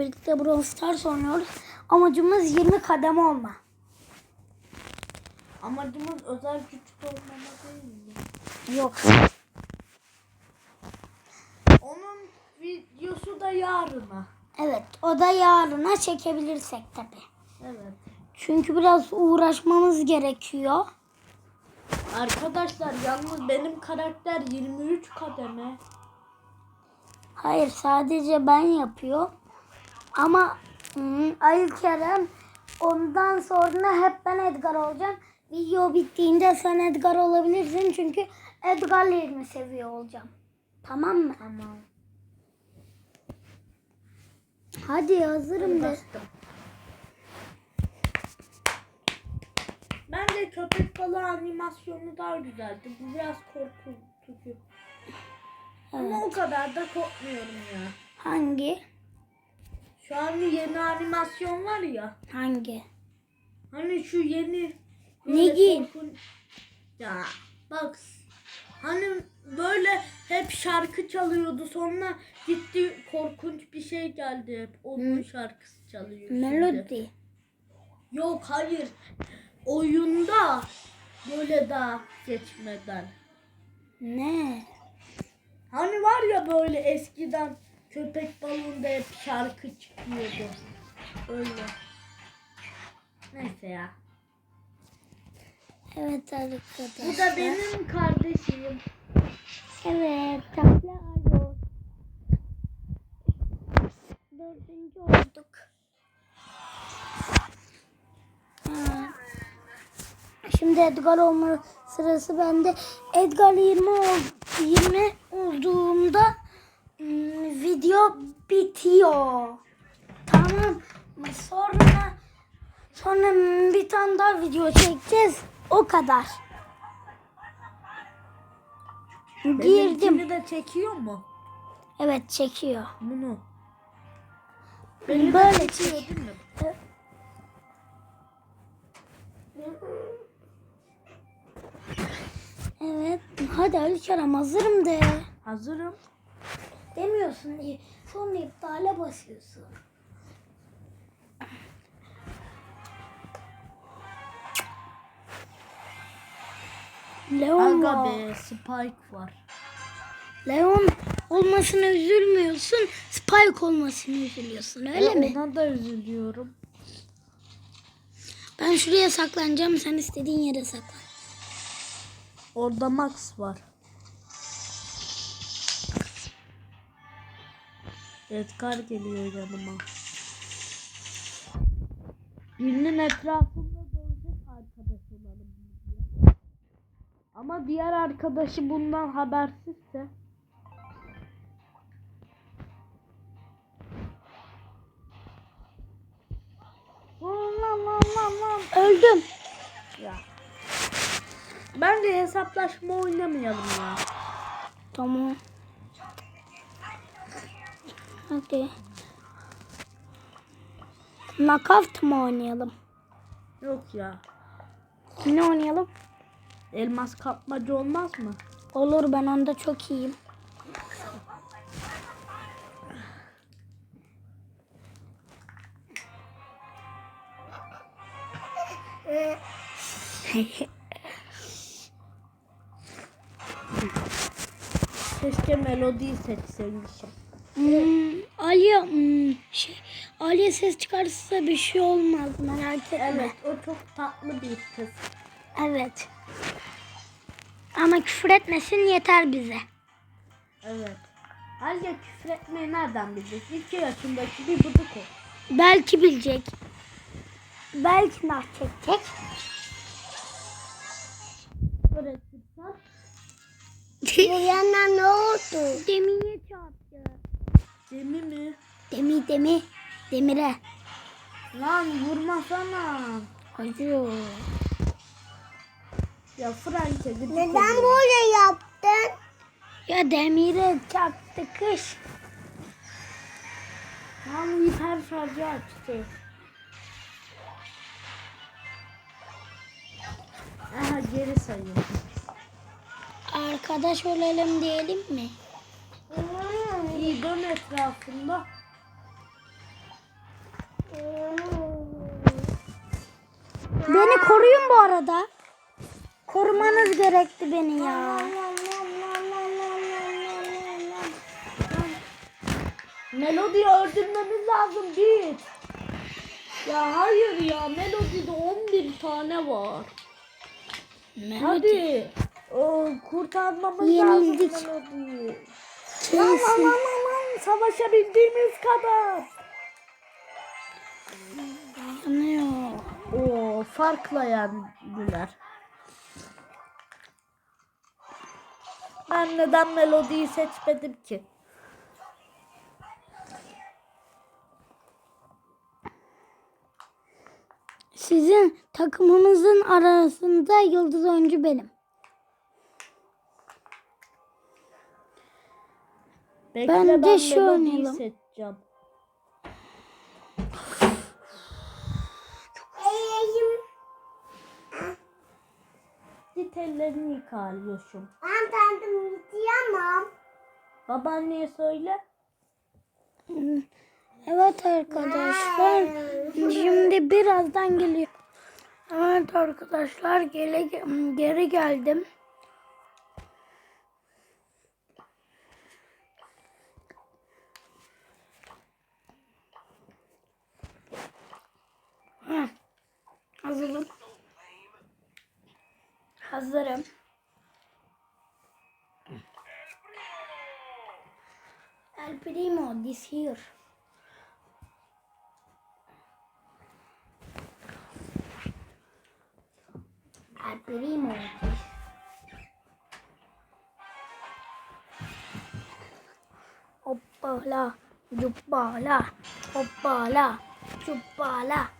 birlikte Brawl Stars oynuyoruz. Amacımız 20 kademe olma. Amacımız özel güçlü olmama değil mi? Yok. Onun videosu da yarına. Evet o da yarına çekebilirsek tabi. Evet. Çünkü biraz uğraşmamız gerekiyor. Arkadaşlar yalnız benim karakter 23 kademe. Hayır sadece ben yapıyor. Ama Ayıl Kerem ondan sonra hep ben Edgar olacağım. Video bittiğinde sen Edgar olabilirsin çünkü Edgar'la 20 seviye olacağım. Tamam mı? Tamam. Hadi hazırım de. Bastım. Bence köpek balığı animasyonu daha güzeldi. Bu biraz korkutucu. Ama o kadar da korkmuyorum ya. Hangi? Şu an yeni animasyon var ya. Hangi? Hani şu yeni Negin. korkun- Ya bak hani böyle hep şarkı çalıyordu sonra gitti korkunç bir şey geldi hep onun şarkısı çalıyor. Melody. Yok hayır oyunda böyle daha geçmeden. Ne? Hani var ya böyle eskiden köpek balığında hep şarkı çıkıyordu. Öyle. Neyse ya. Evet arkadaşlar. Bu da benim kardeşim. Evet. Tatlı alo. Dördüncü olduk. Ha. Şimdi Edgar olma sırası bende. Edgar 20 ol, 20 olduğumda hmm, video bitiyor. Tamam. Sonra sonra bir tane daha video çekeceğiz. O kadar. Girdim. Benimkini de çekiyor mu? Evet çekiyor. Bunu. Böyle Böyle çek. çekiyor değil mi? Evet. Hadi Ali Kerem hazırım de. Hazırım. Demiyorsun diye. Sonra iptale basıyorsun. Leon Aga var. be Spike var. Leon olmasına üzülmüyorsun. Spike olmasına üzülüyorsun öyle Ve mi? Ona da üzülüyorum. Ben şuraya saklanacağım. Sen istediğin yere saklan. Orada Max var. Edgar geliyor yanıma. Birinin etrafında dönecek arkadaş olalım diye. Ama diğer arkadaşı bundan habersizse Lan lan lan lan. Öldüm. Ya. Bence hesaplaşma oynamayalım ya. Tamam. Hadi. Knockout mı oynayalım? Yok ya. Ne oynayalım? Elmas kapmaca olmaz mı? Olur ben onda çok iyiyim. Keşke melodiyi seçseymişim. Hmm, Aliye, hmm, şey, Aliye ses çıkarsa bir şey olmaz merak etme. Evet o çok tatlı bir kız. Evet. Ama küfür etmesin yeter bize. Evet. Ayrıca küfür etmeyi nereden bilecek? İki yaşındaki bir bıdık o. Belki bilecek. Belki nah çekecek. Öğretirsen. Yanına ne oldu? Demire çarptı. Cemi mi? Demi demi. Demire. Lan vurmasana. Acıyor. Ya Frank'e gidip böyle yaptın? Ya demire çarptı kış. Lan hiper şarjı açtı. Aha geri sayın. Arkadaş olalım diyelim mi? etrafında. Beni koruyun bu arada. Korumanız gerekti beni ya. Melodi'yi öldürmemiz lazım git. Ya hayır ya Melodi'de 11 tane var. Melody. Hadi. Ee, kurtarmamız Yenildik. lazım Melodi'yi. Kesin. Lan, lan, lan, lan savaşabildiğimiz kadar. Yanıyor. Oo farkla yendiler. Ben neden Melody'yi seçmedim ki? Sizin takımınızın arasında yıldız oyuncu benim. Bekle Bence ben şu oynayalım. seçeceğim. Git ellerini yıka Yoşum. Ben kendim yiyemem. Babaanneye söyle. Evet arkadaşlar. Şimdi birazdan geliyor. Evet arkadaşlar geri, geri geldim. Heh, Hazırım. Hazırım. El Primo, this here. Al primo. Hoppala, juppala, hoppala, juppala.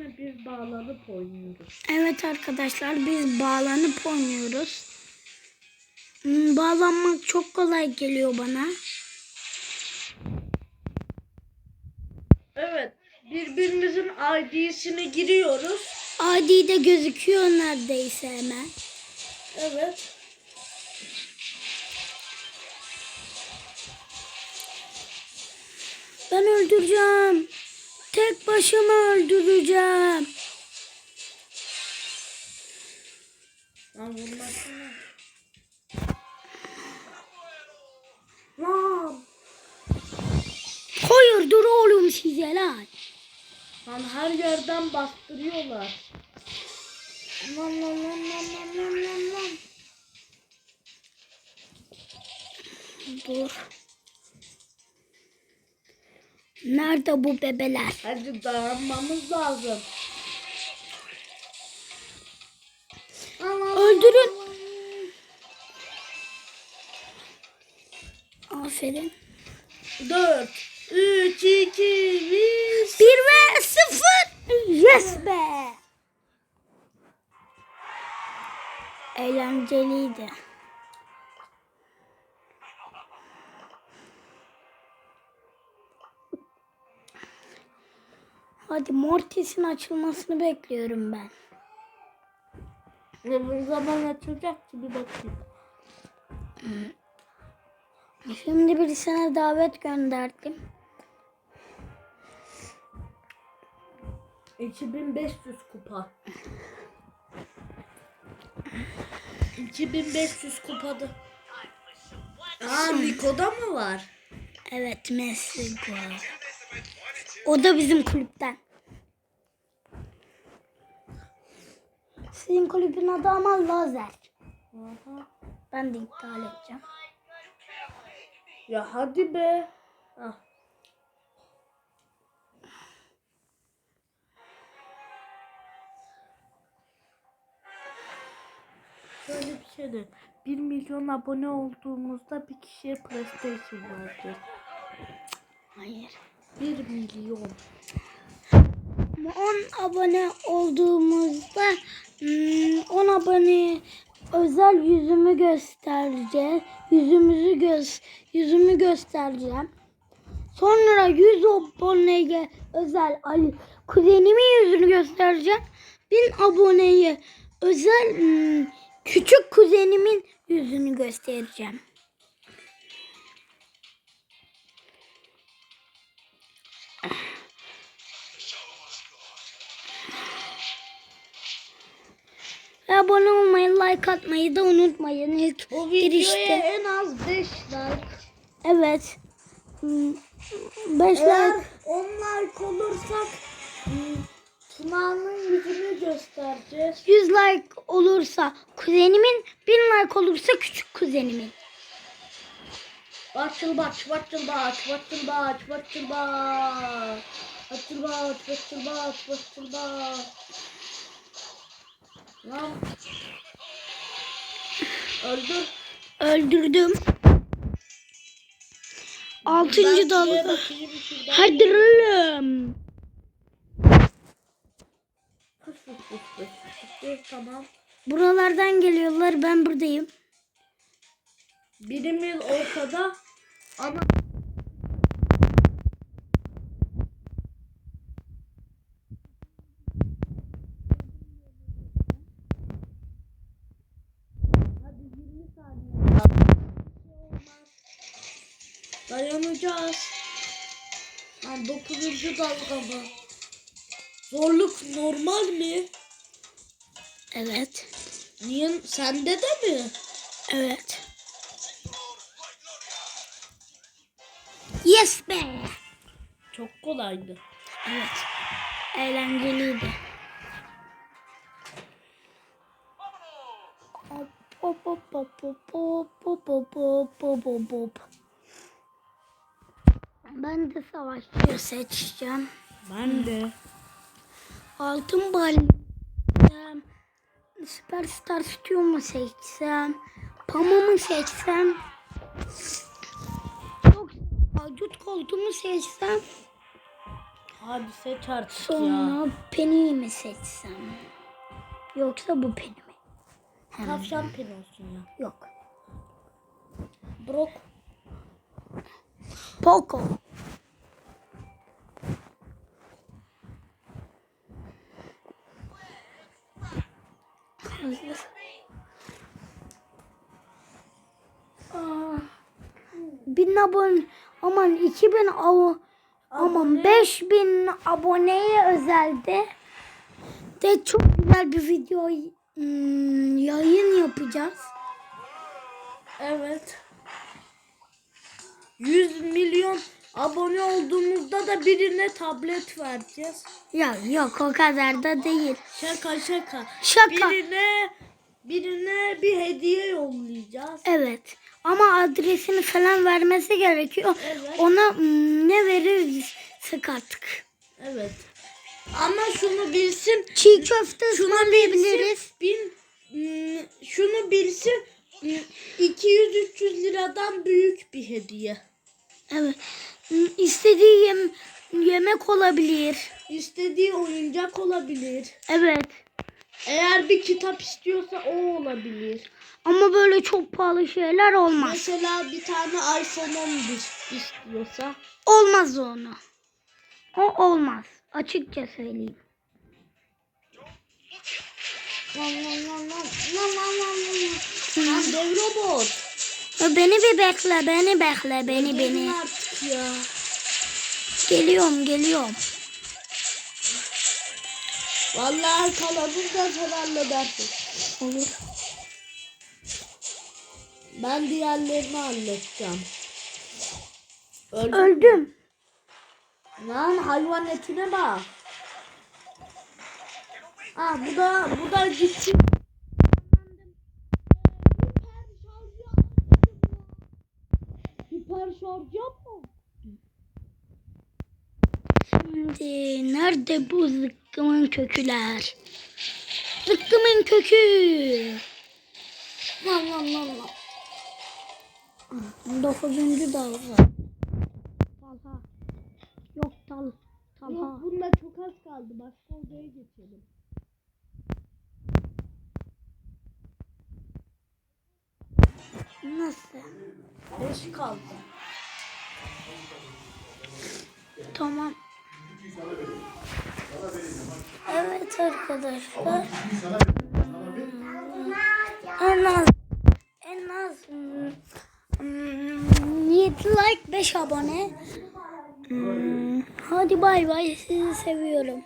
Söylesene biz bağlanıp oynuyoruz. Evet arkadaşlar biz bağlanıp oynuyoruz. Hmm, Bağlanmak çok kolay geliyor bana. Evet. Birbirimizin ID'sini giriyoruz. ID'de gözüküyor neredeyse hemen. Evet. Ben öldüreceğim. Tek başıma öldüreceğim. Lan vurmasana. Lan. Hayır dur oğlum size lan. Lan her yerden bastırıyorlar. Lan lan lan lan lan lan lan lan. Dur. Nerede bu bebeler? Hadi dayanmamız lazım. Öldürün. Aferin. 4, 3, 2, 1. 1 ve 0. Yes be. Eğlenceliydi. Hadi Mortis'in açılmasını bekliyorum ben. Ne zaman açılacak ki bir bakayım. Şimdi birisine davet gönderdim. 2500 kupa. 2500 kupada. Aa Niko'da mı var? Evet Messi gol. O da bizim kulüpten. Sizin kulübün adı ama Lazer. Ben de iptal edeceğim. Ya hadi be. Ah. bir şey de 1 milyon abone olduğumuzda bir kişiye PlayStation vereceğiz. Hayır. 1 milyon. 10 abone olduğumuzda hmm, 10 abone özel yüzümü göstereceğiz. Yüzümüzü göz yüzümü göstereceğim. Sonra 100 aboneye özel Ali kuzenimin yüzünü göstereceğim. 1000 aboneye özel hmm, küçük kuzenimin yüzünü göstereceğim. Ve abone olmayı, like atmayı da unutmayın. İlk Bu videoya girişte. en az 5 like. Evet. 5 Eğer like. 10 like olursak Tuna'nın yüzünü göstereceğiz. 100 like olursa kuzenimin, 1000 like olursa küçük kuzenimin. Açıl baç, açıl baç, açıl baç, açıl Lan. Öldür. Öldürdüm. Altıncı dalga. şuradan. Hadi oğlum. Tamam. Buralardan geliyorlar. Ben buradayım. Birimiz ortada ama Dayanacağız. Lan 9. dalga mı? Zorluk normal mi? Evet. Niye sende de mi? Evet. Yes be. Çok kolaydı. Evet. Eğlenceliydi. Hop hop hop hop hop hop hop hop hop hop hop. Ben de savaşçı seçeceğim. Ben de. Altın bal Süperstar Steel mu seçsem? Pam'ı mı seçsem? Yoksa Acut koltuğu mu seçsem? Hadi seç artık ya. Sonra Penny'i mi seçsem? Yoksa bu Penny mi? Tavşan pin olsun ya. Yok. Brok. Poco. Hazır. Aa, bin abone aman 2000 abo aman 5000 aboneye özelde de çok güzel bir video hmm, yayın yapacağız. Evet. 100 milyon abone olduğumuzda da birine tablet vereceğiz. Ya yok o kadar da değil. Şaka şaka. Şaka. Birine birine bir hediye yollayacağız. Evet. Ama adresini falan vermesi gerekiyor. Evet. Ona mm, ne veririz artık. Evet. Ama şunu bilsin. Çiğ köfte ısmarlayabiliriz. Bin, ım, şunu bilsin. ım, 200-300 liradan büyük bir hediye. Evet. İstediği yem, yemek olabilir. İstediği oyuncak olabilir. Evet. Eğer bir kitap istiyorsa o olabilir. Ama böyle çok pahalı şeyler olmaz. Mesela bir tane iPhone 11 istiyorsa. Olmaz onu. O olmaz. Açıkça söyleyeyim. Lan lan lan lan lan lan lan lan. Lan dev robot. Beni bir bekle, beni bekle, beni beni. ya. Geliyorum, geliyorum. Vallahi kalanını da sen halledersin. Olur. Ben diğerlerini halledeceğim. Öldü. Öldüm. Lan hayvan etine bak. Aa bu da bu da gitti. Hiper şarj yapma. Şimdi nerede bu zıkkımın köküler? Zıkkımın kökü. Lan lan lan lan. Dokuzuncu da var. Talha. Yok Tal. Talha. Yok bunda çok az kaldı. Başka odaya geçelim. Nasıl? 5 kaldı. Tamam. Evet arkadaşlar. En az en az hmm, 7 like 5 abone. Hmm, Hadi bay bay sizi seviyorum.